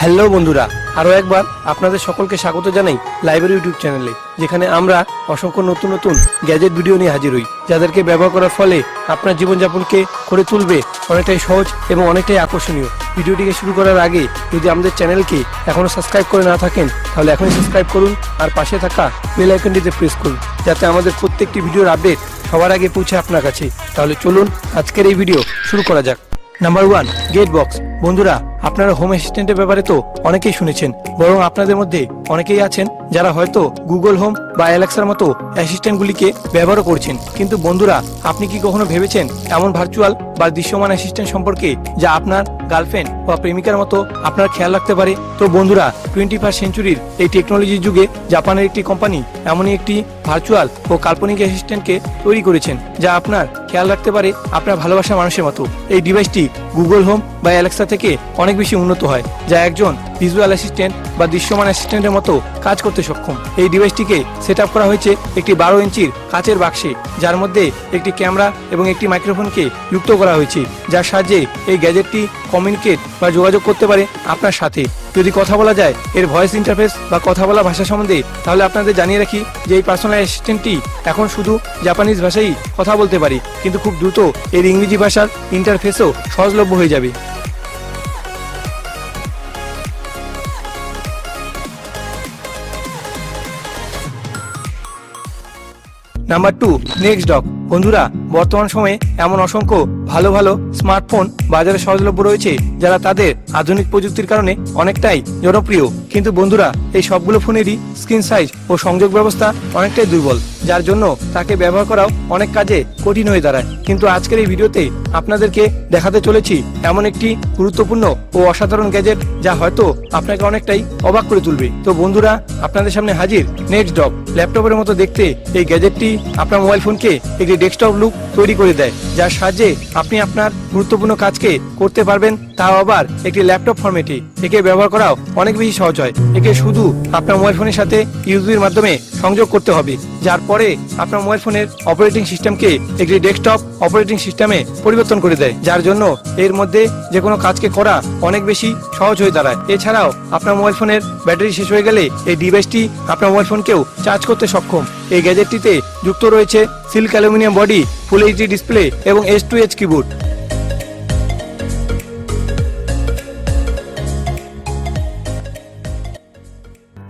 Hello বন্ধুরা আরও একবার আপনাদের সকলকে স্বাগত জানাই লাইব্রেরি ইউটিউব চ্যানেলে, যেখানে আমরা অসংখ্য নতুন নতুন গ্যাজেট ভিডিও নিয়ে হাজির হই, যাদেরকে ব্যবহার করার ফলে আপনার জীবনযাপনকে করে তুলবে অনেকটাই সহজ এবং অনেকটাই আকর্ষণীয়। ভিডিওটিকে শুরু করার আগে যদি আমাদের চ্যানেলকে এখনও সাবস্ক্রাইব করে না থাকেন, তাহলে এখনই সাবস্ক্রাইব করুন আর পাশে থাকা বেল আইকনটিতে প্রেস করুন, যাতে আমাদের প্রত্যেকটি ভিডিওর আপডেট সবার আগে পৌঁছে আপনার কাছে। তাহলে চলুন আজকের এই ভিডিও শুরু করা যাক। নাম্বার ওয়ান গেট বক্স বন্ধুরা আপনারা হোম অ্যাসিস্ট্যান্টের ব্যাপারে তো অনেকেই শুনেছেন, বরং আপনাদের মধ্যে অনেকেই আছেন যারা হয়তো গুগল হোম বা অ্যালেক্সার মতো অ্যাসিস্ট্যান্টগুলিকে ব্যবহারও করছেন। কিন্তু বন্ধুরা, আপনি কি কখনো ভেবেছেন এমন ভার্চুয়াল বা দৃশ্যমান অ্যাসিস্ট্যান্ট সম্পর্কে যা আপনার গার্লফ্রেন্ড বা প্রেমিকার মতো আপনার খেয়াল রাখতে পারে? তো বন্ধুরা টোয়েন্টি ফার্স্ট সেঞ্চুরির এই টেকনোলজির যুগে জাপানের একটি কোম্পানি এমনই একটি ভার্চুয়াল ও কাল্পনিক অ্যাসিস্ট্যান্টকে তৈরি করেছেন, যা আপনার খেয়াল রাখতে পারে আপনার ভালোবাসা মানুষের মতো। এই ডিভাইসটি গুগল হোম বা অ্যালেক্সা থেকে অনেক বেশি উন্নত হয়, যা একজন ভিজুয়াল অ্যাসিস্ট্যান্ট বা দৃশ্যমান অ্যাসিস্ট্যান্টের মতো কাজ করতে সক্ষম। এই ডিভাইসটিকে সেট করা হয়েছে একটি বারো ইঞ্চির কাচের বাক্সে যার মধ্যে একটি ক্যামেরা এবং একটি মাইক্রোফোনকে যুক্ত করা হয়েছে, যার সাহায্যে এই গ্যাজেটটি কমিউনিকেট বা যোগাযোগ করতে পারে আপনার সাথে। যদি কথা বলা যায় এর ভয়েস ইন্টারফেস বা কথা বলা ভাষা সম্বন্ধে, তাহলে আপনাদের জানিয়ে রাখি যে এই পার্সোনাল অ্যাসিস্ট্যান্টটি এখন শুধু জাপানিজ ভাষাই কথা বলতে পারে, কিন্তু খুব দ্রুত এর ইংরেজি ভাষার ইন্টারফেসও সহজলভ্য হয়ে যাবে। নাম্বার টু নেক্সট ডক বন্ধুরা বর্তমান সময়ে এমন অসংখ্য ভালো ভালো স্মার্টফোন বাজারে সহজলভ্য রয়েছে, যারা তাদের আধুনিক প্রযুক্তির কারণে অনেকটাই জনপ্রিয়। কিন্তু বন্ধুরা, এই সবগুলো ফোনেরই স্ক্রিন সাইজ ও সংযোগ ব্যবস্থা অনেকটাই দুর্বল, যার জন্য তাকে ব্যবহার করাও অনেক কাজে কঠিন হয়ে দাঁড়ায়। কিন্তু আজকের এই ভিডিওতে আপনাদেরকে দেখাতে চলেছি এমন একটি গুরুত্বপূর্ণ ও অসাধারণ গ্যাজেট, যা হয়তো আপনাকে অনেকটাই অবাক করে তুলবে। তো বন্ধুরা, আপনাদের সামনে হাজির নেক্সট ডক ল্যাপটপের মতো দেখতে এই গ্যাজেটটি আপনার মোবাইল ফোনকে একটি ডেস্কটপ লুক তৈরি করে দেয়, যার সাহায্যে আপনি আপনার গুরুত্বপূর্ণ কাজকে করতে পারবেন, তাও আবার একটি ল্যাপটপ ফরম্যাটে একে ব্যবহার করাও অনেক বেশি সহজ হয়। একে শুধু আপনার মোবাইল ফোনের সাথে ইউজবির মাধ্যমে সংযোগ করতে হবে। যার পরে আপনার মোবাইল ফোনের অপারেটিং সিস্টেমকে একটি ডেস্কটপ অপারেটিং সিস্টেমে পরিবর্তন করে দেয়, যার জন্য এর মধ্যে যে কোনো কাজকে করা অনেক বেশি সহজ হয়ে দাঁড়ায়। এছাড়াও আপনার মোবাইল ফোনের ব্যাটারি শেষ হয়ে গেলে এই ডিভাইসটি আপনার মোবাইল ফোনকেও চার্জ করতে সক্ষম। এই গ্যাজেটটিতে যুক্ত রয়েছে silk aluminium body full HD display এবং S two H keyboard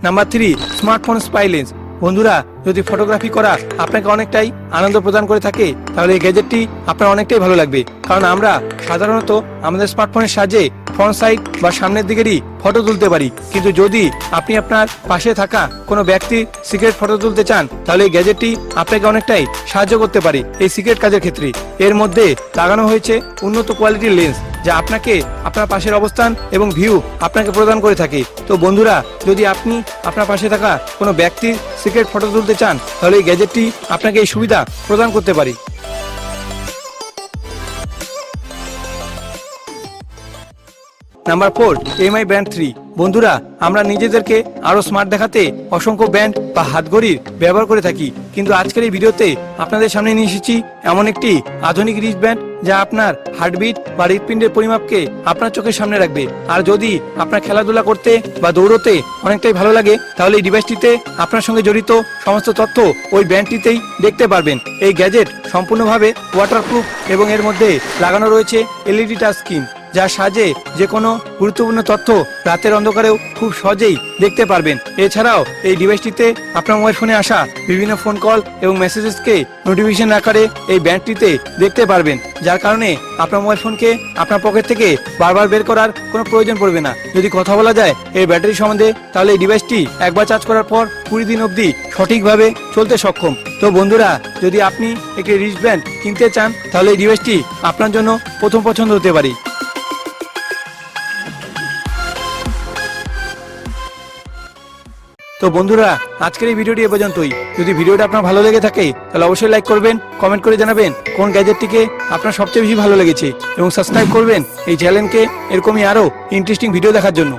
number three smartphone স্পাইলেন্স বন্ধুরা, যদি ফটোগ্রাফি করা আপনাকে অনেকটাই আনন্দ প্রদান করে থাকে, তাহলে এই গ্যাজেটটি আপনার অনেকটাই ভালো লাগবে। কারণ আমরা সাধারণত আমাদের স্মার্টফোনের সাহায্যে ফ্রন্ট সাইড বা সামনের দিকেরই ফটো তুলতে পারি। কিন্তু যদি আপনি আপনার পাশে থাকা কোনো ব্যক্তির সিক্রেট ফটো তুলতে চান, তাহলে এই গ্যাজেটটি আপনাকে অনেকটাই সাহায্য করতে পারে এই সিক্রেট কাজের ক্ষেত্রে। এর মধ্যে লাগানো হয়েছে উন্নত কোয়ালিটির লেন্স যা আপনাকে আপনার পাশের অবস্থান এবং ভিউ আপনাকে প্রদান করে থাকে। তো বন্ধুরা, যদি আপনি আপনার পাশে থাকা কোনো ব্যক্তির সিক্রেট ফটো তুলতে চান, তাহলে এই গ্যাজেটটি আপনাকে এই সুবিধা প্রদান করতে পারে। Number four MI band three বন্ধুরা, আমরা নিজেদেরকে আরও স্মার্ট দেখাতে অসংখ্য ব্যান্ড বা হাতঘড়ির ব্যবহার করে থাকি। কিন্তু আজকের এই ভিডিওতে আপনাদের সামনে নিয়ে এসেছি এমন একটি আধুনিক রিচ ব্যান্ড যা আপনার হার্টবিট বা হৃৎপিণ্ডের পরিমাপকে আপনার চোখের সামনে রাখবে। আর যদি আপনার খেলাধুলা করতে বা দৌড়তে অনেকটাই ভালো লাগে, তাহলে এই ডিভাইসটিতে আপনার সঙ্গে জড়িত সমস্ত তথ্য ওই ব্যান্ডটিতেই দেখতে পারবেন। এই গ্যাজেট সম্পূর্ণভাবে ওয়াটারপ্রুফ এবং এর মধ্যে লাগানো রয়েছে এলইডি টাচ স্ক্রিন যার সাহায্যে যে কোনো গুরুত্বপূর্ণ তথ্য রাতের অন্ধকারেও খুব সহজেই দেখতে পারবেন। এছাড়াও এই ডিভাইসটিতে আপনার মোবাইল ফোনে আসা বিভিন্ন ফোন কল এবং মেসেজেসকে নোটিফিকেশন আকারে এই ব্যান্ডটিতে দেখতে পারবেন, যার কারণে আপনার মোবাইল ফোনকে আপনার পকেট থেকে বারবার বের করার কোনো প্রয়োজন পড়বে না। যদি কথা বলা যায় এই ব্যাটারি সম্বন্ধে, তাহলে এই ডিভাইসটি একবার চার্জ করার পর কুড়ি দিন অবধি সঠিকভাবে চলতে সক্ষম। তো বন্ধুরা, যদি আপনি একটি রিচ ব্যান্ড কিনতে চান, তাহলে এই ডিভাইসটি আপনার জন্য প্রথম পছন্দ হতে পারে। তো বন্ধুরা, আজকের এই ভিডিওটি এ পর্যন্তই। যদি ভিডিওটা আপনার ভালো লেগে থাকে, তাহলে অবশ্যই লাইক করবেন কমেন্ট করে জানাবেন কোন গ্যাজেটটিকে আপনার সবচেয়ে বেশি ভালো লেগেছে এবং সাবস্ক্রাইব করবেন এই চ্যানেলকে এরকমই আরও ইন্টারেস্টিং ভিডিও দেখার জন্য।